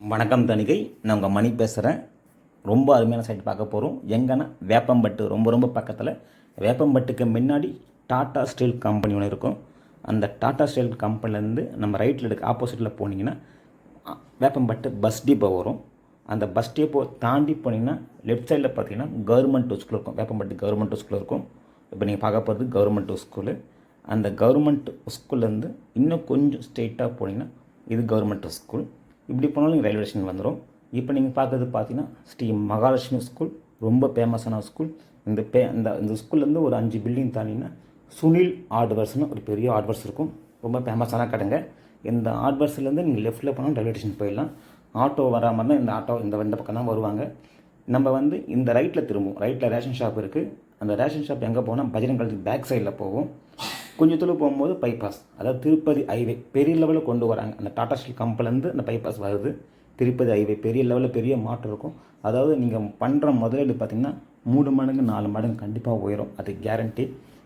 வணக்கம் தணிகை. நான் உங்கள் மணி பேசுகிறேன் ரொம்ப அருமையான சைட் பார்க்க போகிறோம் எங்கன்னா வேப்பம்பட்டு ரொம்ப ரொம்ப பக்கத்தில். வேப்பம்பட்டுக்கு முன்னாடி டாட்டா ஸ்டீல் கம்பெனி ஒன்று இருக்கும். அந்த டாட்டா ஸ்டீல் கம்பெனிலேருந்து நம்ம ரைட்டில் எடுக்க ஆப்போசிட்டில் போனீங்கன்னா வேப்பம்பட்டு பஸ் டிப்போ வரும். அந்த பஸ் டிப்போ தாண்டி போனீங்கன்னா லெஃப்ட் சைடில் பார்த்தீங்கன்னா கவர்மெண்ட் ஸ்கூல் இருக்கும். வேப்பம்பட்டு கவர்மெண்ட் ஸ்கூல் இருக்கும். இப்போ நீங்கள் பார்க்க போகிறது கவர்மெண்ட் ஸ்கூலு அந்த கவர்மெண்ட் ஸ்கூல்லேருந்து இன்னும் கொஞ்சம் ஸ்ட்ரெயிட்டாக போனீங்கன்னா இது கவர்மெண்ட் ஸ்கூல் இப்படி போனாலும் நீங்கள் ரயில்வே ஸ்டேஷன் வந்துடும் இப்போ நீங்கள் பார்க்குறது பார்த்தீங்கன்னா ஸ்ரீ மகாலட்சுமி ஸ்கூல் ரொம்ப ஃபேமஸான ஸ்கூல் இந்த பே இந்த இந்த ஸ்கூல்லேருந்து ஒரு அஞ்சு பில்டிங் தாண்டிங்கன்னா சுனில் ஆட்வர்ஸ்னு ஒரு பெரிய ஆட்வர்ஸ் இருக்கும். ரொம்ப ஃபேமஸான கடைங்க. இந்த ஆட்வர்ஸ்லேருந்து நீங்கள் லெஃப்ட்டில் போனால் ரயில்வே ஸ்டேஷன் போயிடலாம். ஆட்டோ வராமல் தான் இந்த ஆட்டோ இந்த இந்த பக்கம் தான் வருவாங்க. நம்ம வந்து இந்த ரைட்டில் திரும்பும் ரைட்டில் ரேஷன் ஷாப் இருக்குது அந்த ரேஷன் ஷாப் எங்கே போனால் பஜரங்கலுக்கு பேக் சைடில் போகும். கொஞ்சம் தூரம் போகும்போது பைபாஸ் அதாவது திருப்பதி ஹைவே பெரிய லெவலில் கொண்டு வராங்க. அந்த டாடா ஸ்டீல் கம்பெனிலேருந்து அந்த பைபாஸ் வருது. திருப்பதி ஹைவே பெரிய லெவலில் பெரிய மாற்றம் இருக்கும். அதாவது நீங்கள் பண்ணுற முதலீடு பார்த்திங்கன்னா மூணு மடங்கு நாலு மடங்கு கண்டிப்பாக உயரும். அது கேரண்டி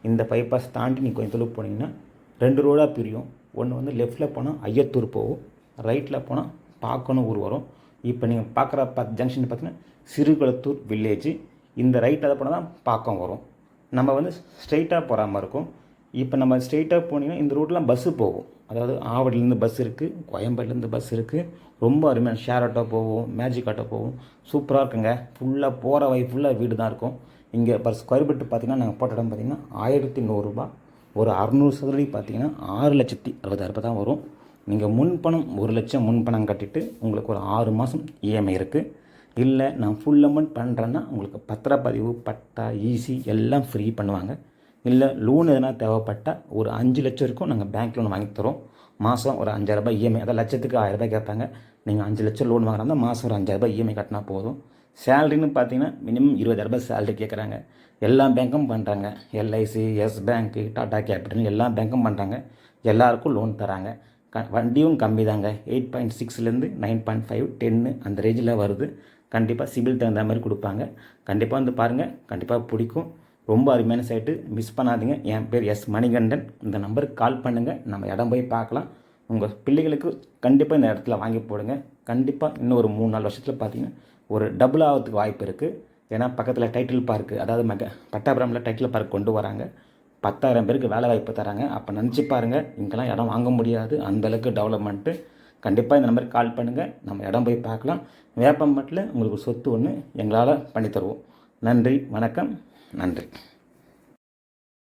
இந்த பைபாஸ் தாண்டி நீங்கள் கொஞ்சம் தூரம் போனீங்கன்னா ரெண்டு ரோடாக பிரியும். ஒன்று வந்து லெஃப்ட்டில் போனால் ஐயத்தூர் போகும். ரைட்டில் போனால் பார்க்கணும் ஊர் வரும். இப்போ நீங்கள் பார்க்குற ப ஜங்ஷன் பார்த்தீங்கன்னா சிறுகுளத்தூர் வில்லேஜ் இந்த ரைட்டில் போனால் தான் பாக்கம் வரும். நம்ம வந்து ஸ்ட்ரைட்டாக போகிற மாதிரி இருக்கும். இப்போ நம்ம ஸ்ட்ரெயிட்டாக போனீங்கன்னா இந்த ரூட்லாம் பஸ்ஸு போகும். அதாவது ஆவடிலேருந்து பஸ் இருக்குது கோயம்பேட்லேருந்து பஸ் இருக்குது ரொம்ப அருமையான ஷேர் ஆட்டோ போகும் மேஜிக் ஆட்டோ போகும். சூப்பராக இருக்குங்க. ஃபுல்லாக போகிற வழி ஃபுல்லாக வீடு தான் இருக்கும். இங்கே பர் ஸ்கொயர் ஃபீட் பார்த்தீங்கன்னா நாங்கள் போட்ட இடம் பார்த்தீங்கன்னா ஆயிரத்தி நூறுரூபா ஒரு அறநூறு சதுரடி பார்த்தீங்கன்னா ஆறு லட்சத்தி அறுபதாயிரரூபா தான் வரும். நீங்கள் முன்பணம் ஒரு லட்சம் முன்பணம் கட்டிட்டு உங்களுக்கு ஒரு ஆறு மாதம் இஎம்ஐ இருக்குது இல்லை நான் ஃபுல் அமௌண்ட் பண்ணுறேன்னா உங்களுக்கு பத்திரப்பதிவு பட்டா ஈசி எல்லாம் ஃப்ரீ பண்ணுவாங்க. இல்லை லோன் எதனா தேவைப்பட்டால் ஒரு அஞ்சு லட்சம் வரைக்கும் நாங்கள் பேங்க் லோன் வாங்கி தரோம் மாதம் ஒரு அஞ்சாயிரரூபா இஎம்ஐ அதாவது லட்சத்துக்கு ஆயிரரூபா கேட்பாங்க. நீங்கள் அஞ்சு லட்சம் லோன் வாங்குறாங்க மாதம் ஒரு அஞ்சாயிரரூபா இஎம்ஐ கட்டினா போதும். சேலரின்னு பார்த்தீங்கன்னா மினிமம் இருபதாயிரரூபா சேலரி கேட்குறாங்க. எல்லா பேங்க்கும் பண்ணுறாங்க எல்ஐசி எஸ் பேங்க்கு டாடா கேபிட்டல் எல்லா பேங்க்கும் பண்ணுறாங்க எல்லாருக்கும் லோன் தராங்க. க வண்டியும் கம்மி தாங்க எயிட் பாயிண்ட் சிக்ஸ்லேருந்து நைன் பாயிண்ட் ஃபைவ் டென்னு அந்த ரேஞ்சில் வருது. கண்டிப்பாக சிபில் தகுந்த மாதிரி கொடுப்பாங்க. கண்டிப்பாக வந்து பாருங்கள் கண்டிப்பாக பிடிக்கும். ரொம்ப அருமையான சைட்டு மிஸ் பண்ணாதீங்க. என் பேர் எஸ் மணிகண்டன். இந்த நம்பருக்கு கால் பண்ணுங்கள் நம்ம இடம் போய் பார்க்கலாம். உங்கள் பிள்ளைகளுக்கு கண்டிப்பாக இந்த இடத்துல வாங்கி போடுங்க. கண்டிப்பாக இன்னும் ஒரு மூணு நாலு வருஷத்தில் பார்த்தீங்கன்னா ஒரு டபுள் ஆகிறதுக்கு வாய்ப்பு இருக்குது ஏன்னா பக்கத்தில் டைட்டில் பார்க்கு அதாவது மக பட்டாபுரமில் டைட்டில் பார்க் கொண்டு வராங்க. பத்தாயிரம் பேருக்கு வேலை வாய்ப்பு தராங்க. அப்போ நினச்சி பாருங்கள் இங்கெல்லாம் இடம் வாங்க முடியாது. அந்தளவுக்கு டெவலப்மெண்ட்டு கண்டிப்பாக இந்த நம்பருக்கு கால் பண்ணுங்கள் நம்ம இடம் போய் பார்க்கலாம். வேப்பம்பட்டில் உங்களுக்கு சொத்து ஒன்று எங்களால் பண்ணித்தருவோம் நன்றி. வணக்கம். நன்றி.